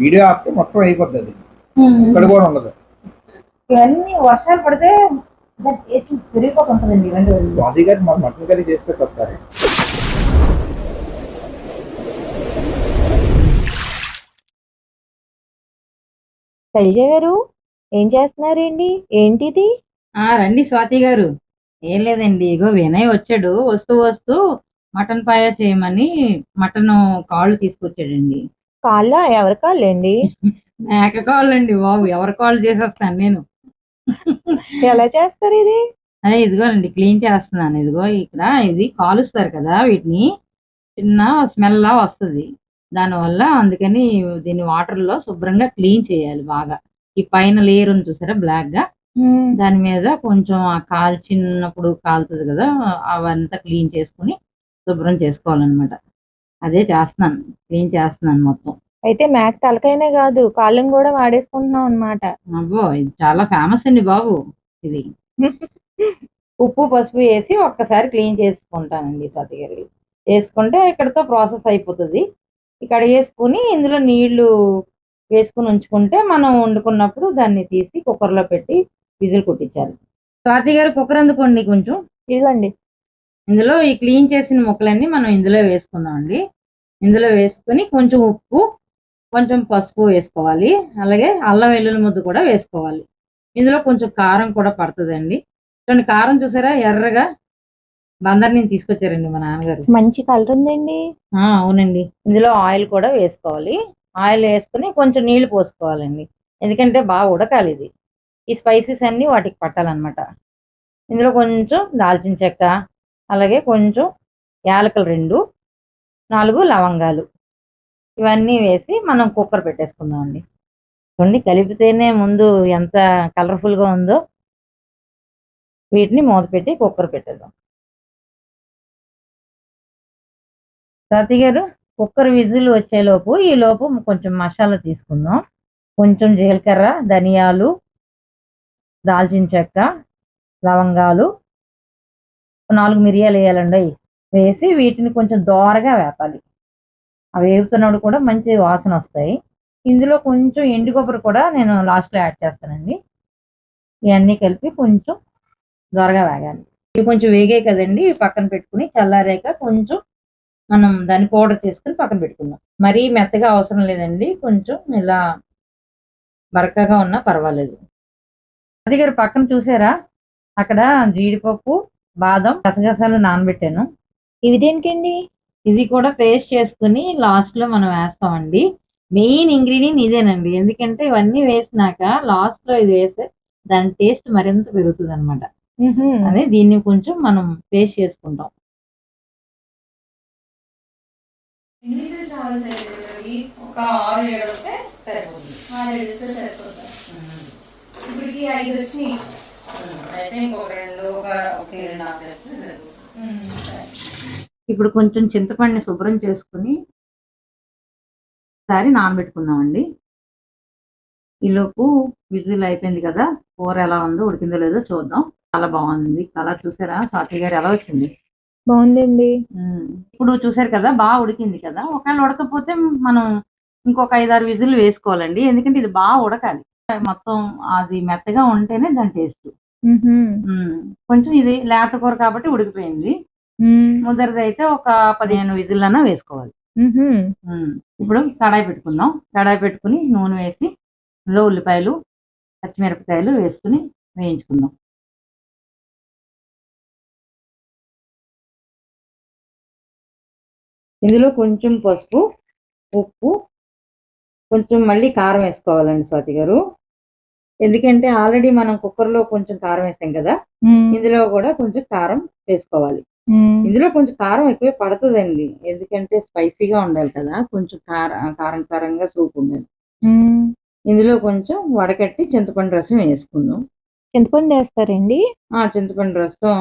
Video ఆపితే మొత్తం అయిపోద్ది అది. ఇక్కడ కూడా ఉండదు. ఇవన్నీ వర్షాలు పడితే పెరిగిపోతుంటుందండి ఇవన్నీ స్వాతి గారు మన మటన్ కర్రీ చేసి పెట్టొస్తారు. శైలజ గారు ఏం చేస్తున్నారండి? ఏంటిది? ఆ రండి స్వాతి గారు. ఏం లేదండి ఇగో వినయ్ వచ్చాడు. వస్తూ వస్తూ మటన్ పాయ చేయమని మటన్ కాళ్ళు తీసుకొచ్చాడండి. కాళ్ళ ఎవరి కాళ్ళండి మేక కాళ్ళు అండి బాబు ఎవరి కాళ్ళు చేసేస్తాను నేను. ఎలా చేస్తారు ఇది? అదే ఇదిగోనండి క్లీన్ చేస్తున్నాను. ఇదిగో ఇక్కడ ఇది కాలుస్తారు కదా వీటిని. చిన్న స్మెల్ లా వస్తుంది. దానివల్ల అందుకని దీన్ని వాటర్లో శుభ్రంగా క్లీన్ చేయాలి బాగా. ఈ పైన లేయర్ ఉంది చూసారా బ్లాక్గా? దాని మీద కొంచెం ఆ కాల్చినప్పుడు కాలుతుంది కదా అవంతా క్లీన్ చేసుకుని శుభ్రం చేసుకోవాలన్నమాట. అదే చేస్తున్నాను క్లీన్ చేస్తున్నాను మొత్తం. అయితే మేక తలకైనే కాదు కాళ్ళని కూడా వాడేసుకుంటున్నాం అన్నమాట. అబ్బో ఇది చాలా ఫేమస్ అండి బాబు ఇది. ఉప్పు పసుపు వేసి ఒక్కసారి క్లీన్ చేసుకుంటానండి సతిగారి చేసుకుంటే ఇక్కడతో ప్రాసెస్ అయిపోతుంది. ఇక్కడ వేసుకుని ఇందులో నీళ్ళు వేసుకుని ఉంచుకుంటే మనం వండుకున్నప్పుడు దాన్ని తీసి కుక్కర్లో పెట్టి విజిల్ కుట్టించాలి. స్వాతి గారు కుక్కర్ అందుకోండి కొంచెం? ఇదిగోండి. ఇందులో ఈ క్లీన్ చేసిన ముక్కలన్నీ మనం ఇందులో వేసుకుందామండి. ఇందులో వేసుకుని కొంచెం ఉప్పు కొంచెం పసుపు వేసుకోవాలి. అలాగే అల్లం వెల్లుల్లి ముద్ద కూడా వేసుకోవాలి. ఇందులో కొంచెం కారం కూడా పడుతుందండి. చూడండి కారం చూసారా? ఎర్రగా బందర్ నుంచి తీసుకొచ్చారండి మా నాన్నగారు. మంచి కలర్ ఉందండి. ఆ, అవునండి. ఇందులో ఆయిల్ కూడా వేసుకోవాలి. ఆయిల్ వేసుకుని కొంచెం నీళ్ళు పోసుకోవాలండి. ఎందుకంటే బాగా ఉడకాలి ఇది. ఈ స్పైసెస్ అన్ని వాటికి పట్టాలన్నమాట. ఇందులో కొంచెం దాల్చిన చెక్క అలాగే కొంచెం యాలకులు రెండు నాలుగు లవంగాలు. ఇవన్నీ వేసి మనం కుక్కర్ పెట్టేసుకుందాం అండి చూడండి కలిపితేనే ముందు ఎంత కలర్ఫుల్గా ఉందో వీటిని మూత పెట్టి కుక్కర్ పెట్టేద్దాం. సతీ గారు కుక్కర్ విజిల్ వచ్చేలోపు ఈ లోపు కొంచెం మసాలా తీసుకుందాం. కొంచెం జీలకర్ర ధనియాలు దాల్చిన చెక్క లవంగాలు నాలుగు మిరియాలు వేయాలండి. వేసి వీటిని కొంచెం దోరగా వేపాలి. అవి వేగుతున్నప్పుడు కూడా మంచి వాసన వస్తాయి. ఇందులో కొంచెం ఎండు కొబ్బరి కూడా నేను లాస్ట్లో యాడ్ చేస్తానండి. ఇవన్నీ కలిపి కొంచెం దొరగా వేగాలి. ఇవి కొంచెం వేగాయి కదండి. ఇవి పక్కన పెట్టుకుని చల్లారాక కొంచెం మనం దాన్ని పౌడర్ చేసుకుని పక్కన పెట్టుకుందాం. మరీ మెత్తగా అవసరం లేదండి. కొంచెం ఇలా బరకగా ఉన్నా పర్వాలేదు. అది గారు పక్కన చూసారా? అక్కడ జీడిపప్పు బాదం గసగసాలు నానబెట్టాను. ఇవి దేనికండి? ఇది కూడా పేస్ట్ చేసుకుని లాస్ట్లో మనం వేస్తామండి. మెయిన్ ఇంగ్రీడియంట్ ఇదేనండి. ఎందుకంటే ఇవన్నీ వేసినాక లాస్ట్లో ఇది వేస్తే దాని టేస్ట్ మరింత పెరుగుతుంది అనమాట. అదే దీన్ని కొంచెం మనం పేస్ట్ చేసుకుంటాం. ఒక ఆరు ఏడు వస్తే సరిపోతుంది. ఇప్పటికి ఐదు వచ్చినాయి. అయితే ఇంకొక రెండు ఒక ఒక రెండు హాఫ్ వేస్తే సరిపోతుంది. ఇప్పుడు కొంచెం చింతపండుని శుభ్రం చేసుకుని ఒకసారి నానబెట్టుకుందామండి. ఈలోపు విజిల్ అయిపోయింది కదా కూర ఎలా ఉందో ఉడికిందో లేదో చూద్దాం. చాలా బాగుంది. కలర్ చూసారా? స్వాతి గారు ఎలా వచ్చింది? బాగుందండి. ఇప్పుడు చూసారు కదా బాగా ఉడికింది కదా. ఒకవేళ ఉడకపోతే మనం ఇంకొక ఐదారు విజిల్ వేసుకోవాలండి. ఎందుకంటే ఇది బాగా ఉడకాలి. మొత్తం అది మెత్తగా ఉంటేనే దాని టేస్ట్. కొంచెం ఇది లేత కూర కాబట్టి ఉడికిపోయింది. ముద్దరిది అయితే ఒక పదిహేను విజిల్ అన్నా వేసుకోవాలి. ఇప్పుడు కడాయి పెట్టుకుందాం. కడాయి పెట్టుకుని నూనె వేసి అందులో ఉల్లిపాయలు పచ్చిమిరపకాయలు వేసుకుని వేయించుకుందాం. ఇందులో కొంచెం పసుపు ఉప్పు కొంచెం మళ్ళీ కారం వేసుకోవాలండి స్వాతి గారు. ఎందుకంటే ఆల్రెడీ మనం కుక్కర్లో కొంచెం కారం వేసాం కదా. ఇందులో కూడా కొంచెం కారం వేసుకోవాలి. ఇందులో కొంచెం కారం ఎక్కువ పడుతుందండి. ఎందుకంటే స్పైసీగా ఉండాలి కదా కొంచెం కారం కారం కారంగా సూప్ ఉండాలి. ఇందులో కొంచెం వడకట్టి చింతపండు రసం వేసుకుందాం. చింతపండు వేస్తారండి? ఆ చింతపండు రసం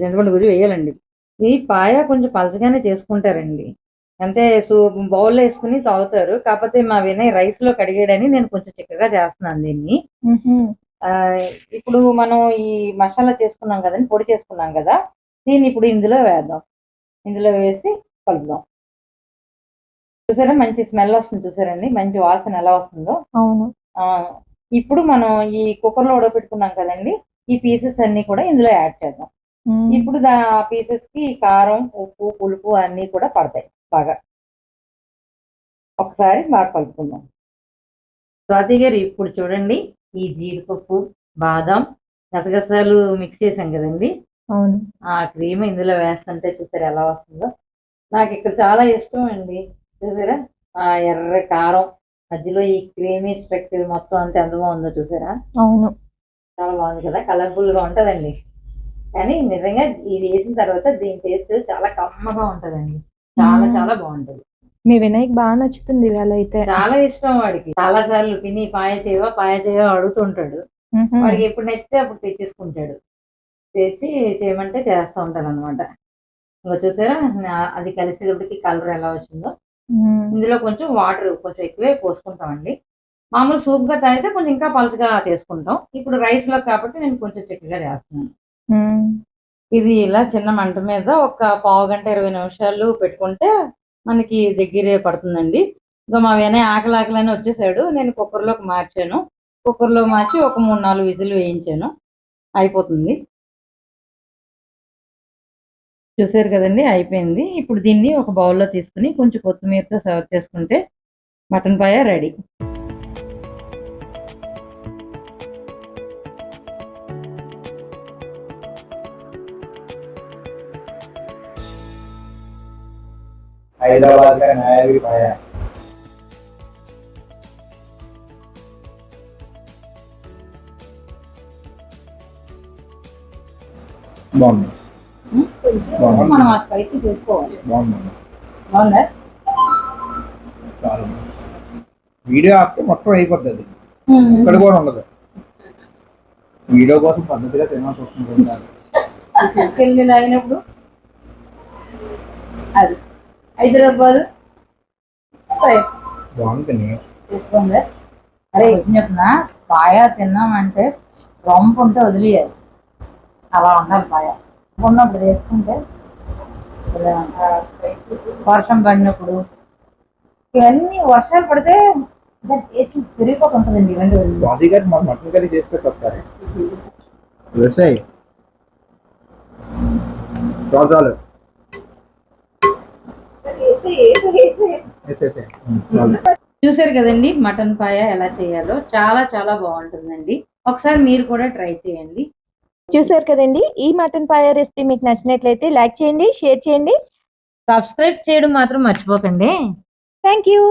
చింతపండు గురి వేయాలండి. ఈ పాయ కొంచెం పలచగానే చేసుకుంటారండి. అంటే సూ బౌల్లో వేసుకుని తాగుతారు. కాకపోతే మా వినయ్ రైస్లో కడిగాడని నేను కొంచెం చిక్కగా చేస్తున్నాను దీన్ని. ఇప్పుడు మనం ఈ మసాలా చేసుకున్నాం కదండి పొడి చేసుకున్నాం కదా దీన్ని ఇప్పుడు ఇందులో వేద్దాం. ఇందులో వేసి కలుపుదాం. చూసారా మంచి స్మెల్ వస్తుంది చూసారండి మంచి వాసన ఎలా వస్తుందో. అవును. ఆ ఇప్పుడు మనం ఈ కుక్కర్లో ఉడకపెట్టుకున్నాం కదండి ఈ పీసెస్ అన్ని కూడా ఇందులో యాడ్ చేద్దాం. ఇప్పుడు దా పీసెస్కి కారం ఉప్పు పులుపు అన్ని కూడా పడతాయి. బాగా ఒకసారి బాగా కలుపుకుందాం. స్వాతి గారు ఇప్పుడు చూడండి ఈ జీడిపప్పు బాదం గసగసాలు మిక్స్ చేసాం కదండి. అవును. ఆ క్రీమ్ ఇందులో వేస్తుంటే చూసారా ఎలా వస్తుందో? నాకు ఇక్కడ చాలా ఇష్టం అండి. చూసారా? ఆ ఎర్ర కారం మధ్యలో ఈ క్రీమీ స్ట్రక్చర్ మొత్తం అంతే ఎంత బాగుందో చూసారా? అవును. చాలా బాగుంది కదా? కలర్ఫుల్గా ఉంటదండి. కానీ నిజంగా ఇది వేసిన తర్వాత దీని టేస్ట్ చాలా కమ్మగా ఉంటదండి. చాలా. చాలా బాగుంటది. మీ వినాయక్ బాగా నచ్చుతుంది ఇవాళ అయితే. చాలా ఇష్టం వాడికి. చాలా సార్లు పిన్ని పాయ చేయవా పాయ చేయవా అడుగుతుంటాడు. వాడికి ఎప్పుడు నచ్చితే అప్పుడు తెచ్చేసుకుంటాడు. తెచ్చి చేయమంటే చేస్తూ ఉంటాను అనమాట ఇంకా చూసారా? అది కలిసేటప్పటికి కలర్ ఎలా వచ్చిందో. ఇందులో కొంచెం వాటర్ కొంచెం ఎక్కువే పోసుకుంటామండి. మామూలు సూప్గా తాగితే కొంచెం ఇంకా పలుచగా చేసుకుంటాం. ఇప్పుడు రైస్లో కాబట్టి నేను కొంచెం చిక్కగా చేస్తున్నాను. ఇది ఇలా చిన్న మంట మీద ఒక పావు గంట ఇరవై నిమిషాలు పెట్టుకుంటే మనకి దగ్గరే పడుతుందండి. ఇంకా మా వినయ్ ఆకలి ఆకలి వచ్చేసాడు. నేను కుక్కర్లోకి మార్చాను. కుక్కర్లో మార్చి ఒక మూడు నాలుగు విజులు వేయించాను. అయిపోతుంది. చూసారు కదండి? అయిపోయింది. ఇప్పుడు దీన్ని ఒక బౌల్లో తీసుకుని కొంచెం కొత్తిమీరతో సర్వ్ చేసుకుంటే మటన్ పాయ రెడీ. హైదరాబాద్ का नया भी पाया బాగుంది బాగుంది మనం ఆ స్పైసీ చేసుకోవాలి బాగుంది బాగుందా చాలా బాగుంది. వీడియో ఆపితే మొత్తం అయిపోతుంది ఇక్కడ కూడా ఉండదు వీడియో కోసం పద్ధతిగా తినాల్సి వస్తుంది కొన్నిసార్లు. పెళ్ళి లాగినప్పుడు అది హైదరాబాద్ స్టైల్ బాగుంది చూసుకోండి అరే ఏం చెప్తున్నా? పాయ తిన్నామంటే రొంపు ఉంటే వదిలేయాలి. అలా ఉండాలి పాయ. ఉన్నప్పుడు ఉంటుంది. వర్షం పడినప్పుడు. ఇవన్నీ వర్షాలు పడితే టేస్ట్ పెరిగిపోతుంటుందండి ఇవన్నీ. స్వాతి గారు మాకు మటన్ కర్రీ చేసి పెట్టి వస్తారు వ్యవసాయ్ చాలు చాలు వేసేసేయ్. ఉం, చాలు. చూసారు కదండి మటన్ పాయ ఎలా చేయాలో? చాలా చాలా బాగుంటుందండి. ఒకసారి మీరు కూడా ట్రై చేయండి. చూసారు కదండి ఈ మటన్ పాయ రెసిపీ మీకు నచ్చినట్లయితే లైక్ చేయండి షేర్ చేయండి. సబ్స్క్రైబ్ చేయడం మాత్రం మర్చిపోకండి. Thank you.